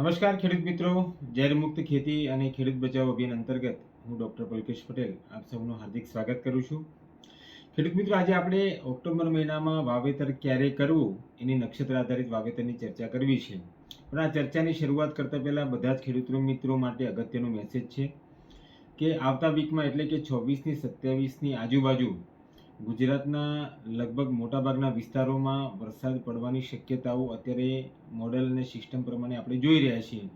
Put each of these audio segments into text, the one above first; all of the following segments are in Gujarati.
નમસ્કાર, ખેડૂત મિત્રો. ઝેર મુક્ત ખેતી અને ખેડૂત બચાવ અભિયાન અંતર્ગત હું ડૉક્ટર પલકેશ પટેલ આપ સૌનું હાર્દિક સ્વાગત કરું છું. ખેડૂત મિત્રો, આજે આપણે ઓક્ટોબર મહિનામાં વાવેતર ક્યારે કરવું એની નક્ષત્ર આધારિત વાવેતરની ચર્ચા કરવી છે. પણ આ ચર્ચાની શરૂઆત કરતાં પહેલાં બધા જ ખેડૂત મિત્રો માટે અગત્યનો મેસેજ છે કે આવતા વીકમાં એટલે કે છવ્વીસની સત્યાવીસની આજુબાજુ ગુજરાતના લગભગ મોટાભાગના વિસ્તારોમાં વરસાદ પડવાની શક્યતાઓ અત્યારે મોડેલ અને સિસ્ટમ પ્રમાણે આપણે જોઈ રહ્યા છીએ.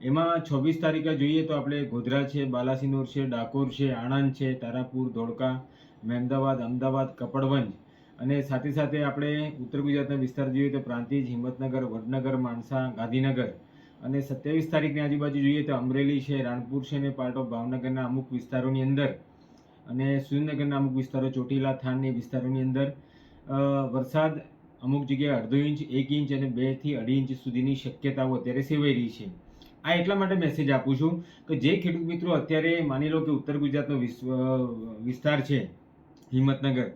એમાં છવ્વીસ તારીખે જોઈએ તો આપણે ગોધરા છે, બાલાસિનોર છે, ડાકોર છે, આણંદ છે, તારાપુર, ધોળકા, મહેમદાવાદ, અમદાવાદ, કપડવંજ અને સાથે સાથે આપણે ઉત્તર ગુજરાતના વિસ્તાર જોઈએ તો પ્રાંતિજ, હિંમતનગર, વડનગર, માણસા, ગાંધીનગર અને સત્યાવીસ તારીખની આજુબાજુ જોઈએ તો અમરેલી છે, રાણપુર છે અને પાર્ટ ઓફ ભાવનગરના અમુક વિસ્તારોની અંદર અને સુરેન્દ્રનગરના અમુક વિસ્તારો ચોટીલા થાનની વિસ્તારોની અંદર વરસાદ અમુક જગ્યાએ અડધો ઇંચ, એક ઇંચ અને બેથી અઢી ઇંચ સુધીની શક્યતાઓ અત્યારે સેવાઈ રહી છે. આ એટલા માટે મેસેજ આપું છું કે જે ખેડૂત મિત્રો અત્યારે માની લો કે ઉત્તર ગુજરાતનો વિસ્તાર છે, હિંમતનગર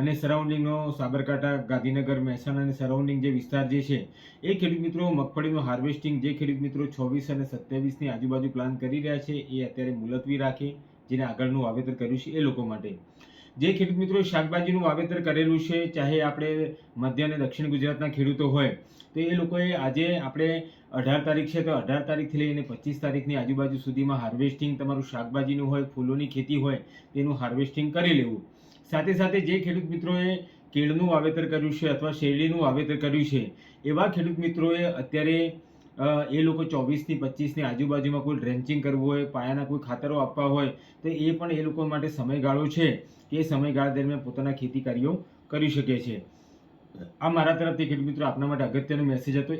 અને સરાઉન્ડિંગનો સાબરકાંઠા, ગાંધીનગર, મહેસાણા અને સરાઉન્ડિંગ જે વિસ્તાર જે છે, એ ખેડૂત મિત્રો મગફળીનું હાર્વેસ્ટિંગ જે ખેડૂત મિત્રો છવ્વીસ અને સત્યાવીસની આજુબાજુ પ્લાન કરી રહ્યા છે, એ અત્યારે મુલતવી રાખે. જેને આગળનું વાવેતર કર્યું છે એ લોકો માટે. જે ખેડૂત મિત્રો શાકભાજીનું વાવેતર કરેલું છે, ચાહે આપણે મધ્ય અને દક્ષિણ ગુજરાતના ખેડૂતો હોય, તો એ લોકોએ આજે આપણે અઢાર તારીખ છે, તો અઢાર તારીખથી લઈને પચીસ તારીખની આજુબાજુ સુધીમાં હાર્વેસ્ટિંગ તમારું શાકભાજીનું હોય, ફૂલોની ખેતી હોય, તેનું હાર્વેસ્ટિંગ કરી લેવું. સાથે સાથે જે ખેડૂત મિત્રોએ કેળનું વાવેતર કર્યું છે અથવા શેરડીનું વાવેતર કર્યું છે, એવા ખેડૂત મિત્રોએ અત્યારે એ લોકો ચોવીસથી પચીસની આજુબાજુમાં કોઈ ડ્રેન્ચિંગ કરવું હોય, પાયાના કોઈ ખાતરો આપવા હોય, તો એ પણ એ લોકો માટે સમયગાળો છે એ સમયગાળા દરમિયાન પોતાના ખેતી કાર્યો કરી શકે છે. આ મારા તરફથી ખેડૂત મિત્રો, આપના માટે અગત્યનો મેસેજ હતો.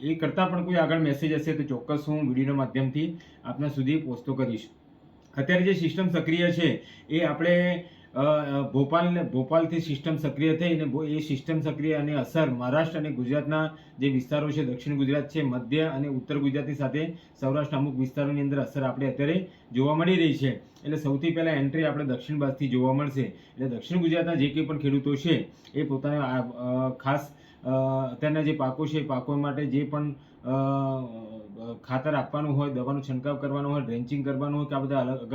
એ કરતાં પણ કોઈ આગળ મેસેજ હશે તો ચોક્કસ હું વિડીયોના માધ્યમથી આપના સુધી પહોંચતો કરીશ. અત્યારે જે સિસ્ટમ સક્રિય છે, એ આપણે ભોપાલ ભોપાલથી સિસ્ટમ સક્રિય થઈ અને એ સિસ્ટમ સક્રિય અને અસર મહારાષ્ટ્ર અને ગુજરાતના જે વિસ્તારો છે, દક્ષિણ ગુજરાત છે, મધ્ય અને ઉત્તર ગુજરાતની સાથે સૌરાષ્ટ્ર અમુક વિસ્તારોની અંદર અસર આપણે અત્યારે જોવા મળી રહી છે. એટલે સૌથી પહેલાં એન્ટ્રી આપણે દક્ષિણ બાજુથી જોવા મળશે. એટલે દક્ષિણ ગુજરાતના જે કંઈ પણ ખેડૂતો છે, એ પોતાના ખાસ અત્યારના જે પાકો છે, એ પાકો માટે જે પણ ખાતર આપવાનું હોય, દવાનો છંટકાવ કરવાનો હોય, ડ્રેન્ચિંગ કરવાનું હોય, કે આ બધા અલગ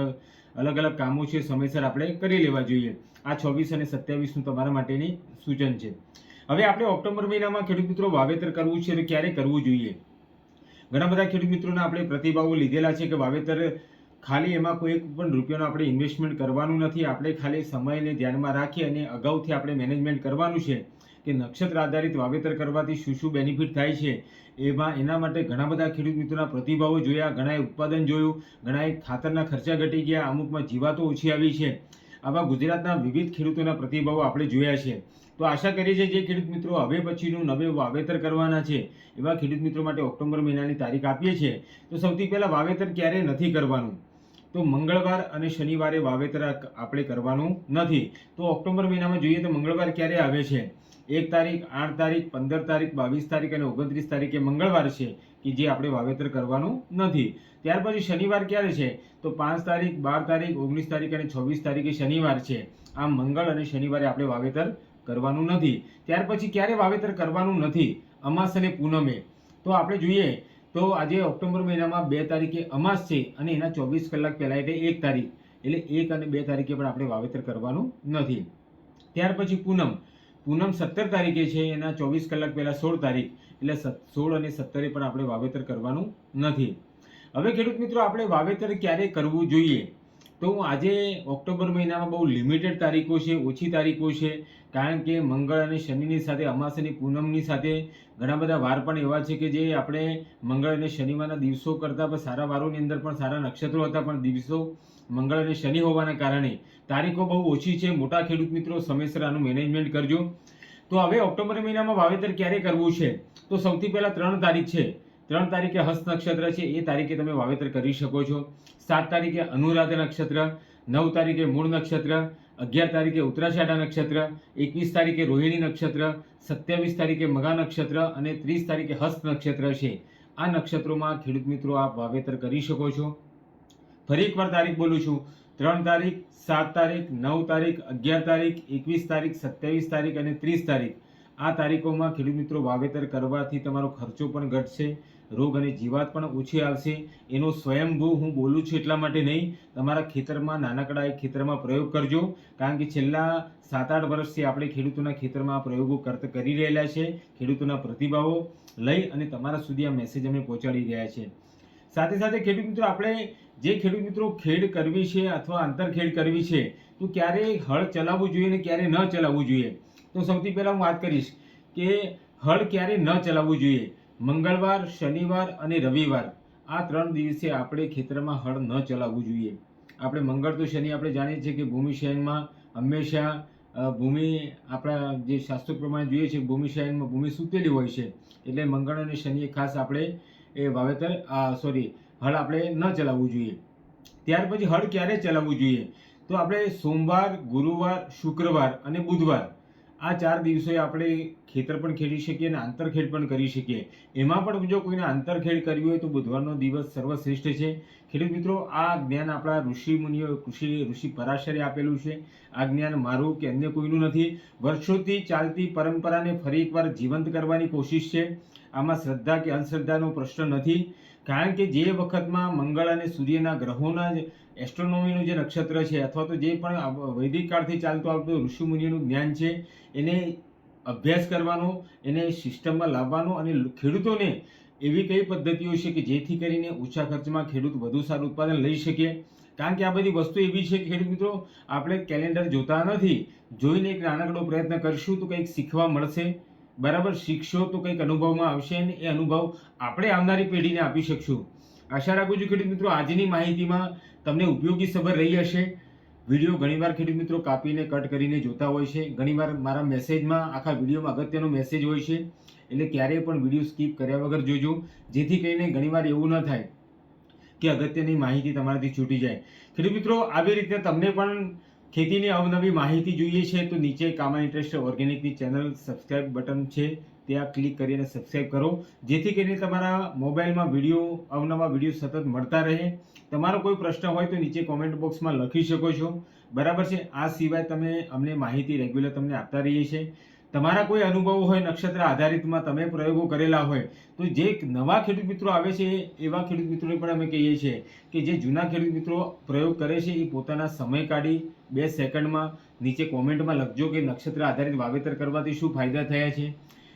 અલગ અલગ કામો છે, સમયસર આપણે કરી લેવા જોઈએ. આ છવ્વીસ અને સત્યાવીસનું તમારા માટેની સૂચન છે. હવે આપણે ઓક્ટોબર મહિનામાં ખેડૂત મિત્રો વાવેતર કરવું છે તો ક્યારે કરવું જોઈએ? ઘણા બધા ખેડૂત મિત્રોના આપણે પ્રતિભાવો લીધેલા છે કે વાવેતર ખાલી એમાં કોઈ પણ રૂપિયાનો આપણે ઇન્વેસ્ટમેન્ટ કરવાનું નથી. આપણે ખાલી સમયને ધ્યાનમાં રાખી અને અગાઉથી આપણે મેનેજમેન્ટ કરવાનું છે. કે નક્ષત્ર આધારિત વાવેતર કરવાથી શું શું બેનિફિટ થાય છે, એમાં એના માટે ઘણા બધા ખેડૂત મિત્રોના પ્રતિભાવો જોયા, ઘણાએ ઉત્પાદન જોયું, ઘણાએ ખાતરના ખર્ચા ઘટી ગયા, અમુકમાં જીવાતો ઓછી આવી છે. આવા ગુજરાતના વિવિધ ખેડૂતોના પ્રતિભાવો આપણે જોયા છે. તો આશા કરીએ છીએ જે ખેડૂત મિત્રો હવે પછીનું નવે વાવેતર કરવાના છે, એવા ખેડૂત મિત્રો માટે ઓક્ટોબર મહિનાની તારીખ આપીએ છીએ. તો સૌથી પહેલાં વાવેતર ક્યારે નથી કરવાનું? તો મંગળવાર અને શનિવારે વાવેતર આપણે કરવાનું નથી. તો ઓક્ટોબર મહિનામાં જોઈએ તો મંગળવાર ક્યારે આવે છે? એક તારીખ, આઠ તારીખ, પંદર તારીખ, બાવીસ તારીખ અને ઓગણત્રીસ તારીખે મંગળવાર છે કે જે આપણે વાવેતર કરવાનું નથી. ત્યાર પછી શનિવાર ક્યારે છે? તો પાંચ તારીખ, બાર તારીખ, ઓગણીસ તારીખ અને છવ્વીસ તારીખે શનિવાર છે. આમ મંગળ અને શનિવારે આપણે વાવેતર કરવાનું નથી. ત્યાર પછી ક્યારે વાવેતર કરવાનું નથી? અમાસ અને પૂનમે. તો આપણે જોઈએ, તો આજે ઓક્ટોબર મહિનામાં બે તારીખે અમાસ છે અને એના ચોવીસ કલાક પહેલાં એટલે એક તારીખ. એટલે એક અને બે તારીખે પણ આપણે વાવેતર કરવાનું નથી. ત્યાર પછી પૂનમ. પૂનમ સત્તર તારીખે છે, એના ચોવીસ કલાક પહેલાં સોળ તારીખ. એટલે સોળ અને સત્તરે પણ આપણે વાવેતર કરવાનું નથી. હવે ખેડૂત મિત્રો, આપણે વાવેતર ક્યારે કરવું જોઈએ? તો આજે ઓક્ટોબર મહિનામાં બહુ લિમિટેડ તારીખો છે, ઓછી તારીખો છે, કારણ કે મંગળ અને શનિની સાથે અમાસની પૂનમની સાથે ઘણા બધા વાર પણ એવા છે કે જે આપણે મંગળ અને શનિવારના દિવસો કરતાં પણ સારા વારોની અંદર પણ સારા નક્ષત્રો હતા, પણ દિવસો મંગળ અને શનિ હોવાના કારણે તારીખો બહુ ઓછી છે. મોટા ખેડૂત મિત્રો, સમયસર આનું મેનેજમેન્ટ કરજો. તો હવે ઓક્ટોબર મહિનામાં વાવેતર ક્યારે કરવું છે? તો સૌથી પહેલાં ત્રણ તારીખ છે. ત્રણ તારીખે હસ્ત નક્ષત્ર છે, એ તારીખે તમે વાવેતર કરી શકો છો. સાત તારીખે અનુરાધા નક્ષત્ર, નવ તારીખે મૂળ નક્ષત્ર, અગિયાર તારીખે ઉત્તરાષાઢા નક્ષત્ર, એકવીસ તારીખે રોહિણી નક્ષત્ર, સત્યાવીસ તારીખે મગા નક્ષત્ર અને ત્રીસ તારીખે હસ્ત નક્ષત્ર છે. આ નક્ષત્રોમાં ખેડૂત મિત્રો આપ વાવેતર કરી શકો છો. ફરી એકવાર તારીખ બોલું છું. ત્રણ તારીખ, સાત તારીખ, નવ તારીખ, અગિયાર તારીખ, એકવીસ તારીખ, સત્યાવીસ તારીખ અને ત્રીસ તારીખ. આ તારીખોમાં ખેડૂત મિત્રો વાવેતર કરવાથી તમારો ખર્ચો પણ ઘટશે. રોગ અને જીવાત પણ ઓછી આવશે. એનો સ્વયંભૂ હું બોલું છું એટલા માટે નહીં. તમારા ખેતરમાં નાનકડા એક ખેતરમાં પ્રયોગ કરજો. કારણ કે છેલ્લા સાત આઠ વર્ષથી આપણે ખેડૂતોના ખેતરમાં પ્રયોગો કરતા, કરી રહેલા છે. ખેડૂતોના પ્રતિભાવો લઈ અને તમારા સુધી આ મેસેજ અમે પહોંચાડી રહ્યા છે. સાથે સાથે ખેડૂત મિત્રો, આપણે જે ખેડૂત મિત્રો ખેડ કરવી છે અથવા આંતરખેડ કરવી છે, તો ક્યારે હળ ચલાવવું જોઈએ અને ક્યારે ન ચલાવવું જોઈએ? તો સૌથી પહેલાં હું વાત કરીશ કે હળ ક્યારે ન ચલાવવું જોઈએ? મંગળવાર, શનિવાર અને રવિવાર આ ત્રણ દિવસે આપણે ખેતરમાં હળ ન ચલાવવું જોઈએ. આપણે મંગળ તો શનિ આપણે જાણીએ છીએ કે ભૂમિ શયનમાં હંમેશા ભૂમિ આપણા જે શાસ્ત્રો પ્રમાણે જોઈએ છે, ભૂમિ શયનમાં ભૂમિ સૂતેલી હોય છે. એટલે મંગળ અને શનિએ ખાસ આપણે એ વાવેતર સોરી, હળ આપણે ન ચલાવવું જોઈએ. ત્યાર પછી હળ ક્યારે ચલાવવું જોઈએ? તો આપણે સોમવાર, ગુરુવાર, શુક્રવાર અને બુધવાર આ ચાર દિવસોએ આપણે ખેતર પણ ખેડી શકીએ અને આંતરખેડ પણ કરી શકીએ. એમાં પણ જો કોઈને આંતરખેડ કરવી હોય તો બુધવારનો દિવસ સર્વશ્રેષ્ઠ છે. ખેડૂત મિત્રો, આ જ્ઞાન આપણા ઋષિ મુનિઓ કૃષિ ઋષિ પરાશરે આપેલું છે. આ જ્ઞાન મારું કે અન્ય કોઈનું નથી. વર્ષોથી ચાલતી પરંપરાને ફરી એકવાર જીવંત કરવાની કોશિશ છે. આમાં શ્રદ્ધા કે અંધશ્રદ્ધાનો પ્રશ્ન નથી. કારણ કે જે વખતમાં મંગળ અને સૂર્યના ગ્રહોના જ એસ્ટ્રોનોમીનું જે નક્ષત્ર છે, અથવા તો જે પણ વૈદિક કાળથી ચાલતું આવતું ઋષિમુનિનું જ્ઞાન છે, એને અભ્યાસ કરવાનો, એને સિસ્ટમમાં લાવવાનો અને ખેડૂતોને એવી કઈ પદ્ધતિઓ છે કે જેથી કરીને ઓછા ખર્ચમાં ખેડૂત વધુ સારું ઉત્પાદન લઈ શકે? કારણ કે આ બધી વસ્તુ એવી છે કે ખેડૂત મિત્રો, આપણે કેલેન્ડર જોતા નથી. જોઈને એક નાનકડો પ્રયત્ન કરશું તો કંઈક શીખવા મળશે. બરાબર? શીખશો તો કંઈક અનુભવમાં આવશે અને એ અનુભવ આપણે આવનારી પેઢીને આપી શકશું. આશા રાખું છું ખેડૂત મિત્રો, આજની માહિતીમાં તમને ઉપયોગી સબર રહી હશે. વીડિયો ઘણીવાર ખેડૂત મિત્રો કાપીને, કટ કરીને જોતા હોય છે. ઘણીવાર મારા મેસેજમાં, આખા વિડીયોમાં અગત્યનો મેસેજ હોય છે. એટલે ક્યારેય પણ વીડિયો સ્કીપ કર્યા વગર જોજો. જેથી કરીને ઘણીવાર એવું ન થાય કે અગત્યની માહિતી તમારાથી છૂટી જાય. ખેડૂત મિત્રો, આવી રીતે તમને પણ ખેતીની અવનવી માહિતી જોઈએ છે તો નીચે કામા ઇન્ટરેસ્ટ ઓર્ગેનિકની ચેનલ સબસ્ક્રાઇબ બટન છે. ત્યાં ક્લિક કરીને સબસ્ક્રાઇબ કરો. જેથી કરીને તમારા મોબાઈલમાં વીડિયો, અવનવા વીડિયો સતત મળતા રહે. તમારો કોઈ પ્રશ્ન હોય તો નીચે કોમેન્ટ બોક્સમાં લખી શકો છો. બરાબર છે? આ સિવાય તમે અમને માહિતી રેગ્યુલર તમને આપતા રહીએ છીએ. તમારા કોઈ અનુભવો હોય, નક્ષત્ર આધારિતમાં તમે પ્રયોગો કરેલા હોય, તો જે નવા ખેડૂત મિત્રો આવે છે, એવા ખેડૂત મિત્રોને પણ અમે કહીએ છીએ કે જે જૂના ખેડૂત મિત્રો પ્રયોગ કરે છે, એ પોતાના સમય કાઢી બે સેકન્ડમાં નીચે કોમેન્ટમાં લખજો કે નક્ષત્ર આધારિત વાવેતર કરવાથી શું ફાયદા થયા છે.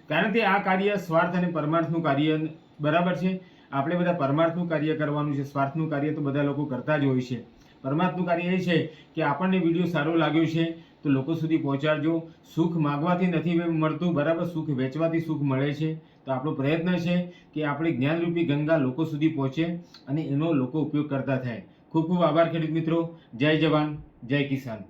કારણ કે આ કાર્ય સ્વાર્થ અને પરમાર્થનું કાર્ય બરાબર છે? આપણે બધા પરમાર્થનું કાર્ય કરવાનું છે, સ્વાર્થનું કાર્ય તો બધા લોકો કરતા જ હોય છે. પરમાર્થનું કાર્ય એ છે કે આપણને વીડિયો સારો લાગ્યો છે તો લોકો સુધી પહોંચાડજો. સુખ માગવાથી નથી મળતું, બરાબર? સુખ વેચવાથી સુખ મળે છે. તો આપણો પ્રયત્ન છે કે આપણી જ્ઞાનરૂપી ગંગા લોકો સુધી પહોંચે અને એનો લોકો ઉપયોગ કરતા થાય. ખૂબ ખૂબ આભાર ખેડૂત મિત્રો. જય જવાન, જય કિસાન.